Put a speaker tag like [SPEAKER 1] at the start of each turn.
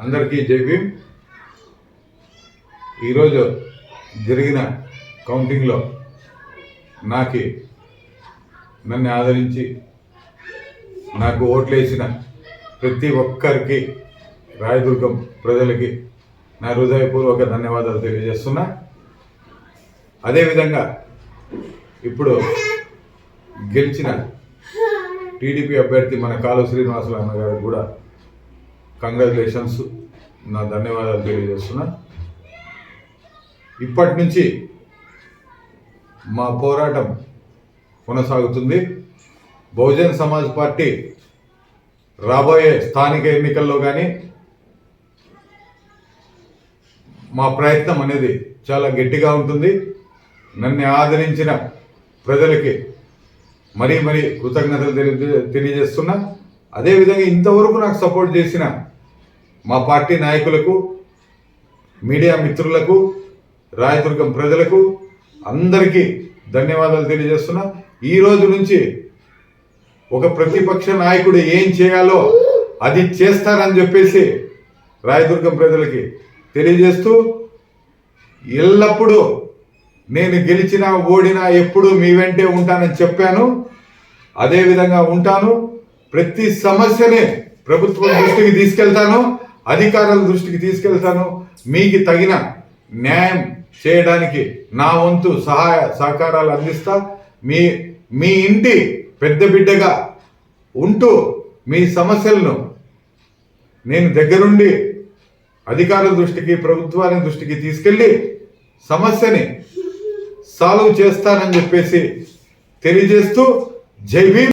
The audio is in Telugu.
[SPEAKER 1] అందరికీ జై ఈరోజు జరిగిన కౌంటింగ్లో నాకు నన్ను ఆదరించి నాకు ఓట్లేసిన ప్రతి ఒక్కరికి రాయదుర్గం ప్రజలకి నా హృదయపూర్వక ధన్యవాదాలు తెలియజేస్తున్నా. అదేవిధంగా ఇప్పుడు గెలిచిన టీడీపీ అభ్యర్థి మన కాలు శ్రీనివాసులు అన్న గారు కూడా కంగ్రాచులేషన్స్ నా ధన్యవాదాలు తెలియజేస్తున్నా. ఇప్పటి నుంచి మా పోరాటం కొనసాగుతుంది. బహుజన్ సమాజ్ పార్టీ రాబోయే స్థానిక ఎన్నికల్లో కానీ మా ప్రయత్నం అనేది చాలా గట్టిగా ఉంటుంది. నన్ను ఆదరించిన ప్రజలకి మరీ మరీ కృతజ్ఞతలు తెలియ తెలియజేస్తున్నా. అదేవిధంగా ఇంతవరకు నాకు సపోర్ట్ చేసిన మా పార్టీ నాయకులకు మీడియా మిత్రులకు రాయదుర్గం ప్రజలకు అందరికీ ధన్యవాదాలు తెలియజేస్తున్నా. ఈ రోజు నుంచి ఒక ప్రతిపక్ష నాయకుడు ఏం చేయాలో అది చేస్తానని చెప్పేసి రాయదుర్గం ప్రజలకి తెలియజేస్తూ ఎల్లప్పుడూ నేను గెలిచినా ఓడినా ఎప్పుడు మీ వెంటే ఉంటానని చెప్పాను. అదే విధంగా ఉంటాను. ప్రతి సమస్యని ప్రభుత్వం దృష్టికి తీసుకెళ్తాను. అధికారుల దృష్టికి తీసుకెళ్తాను. మీకు తగిన న్యాయం చేయడానికి నా వంతు సహాయ సహకారాలు అందిస్తా. మీ మీ ఇంటి పెద్ద బిడ్డగా ఉంటూ మీ సమస్యలను నేను దగ్గరుండి అధికారుల దృష్టికి ప్రభుత్వాన్ని దృష్టికి తీసుకెళ్ళి సమస్యని సాల్వ్ చేస్తానని చెప్పేసి తెలియజేస్తూ జై భీమ్.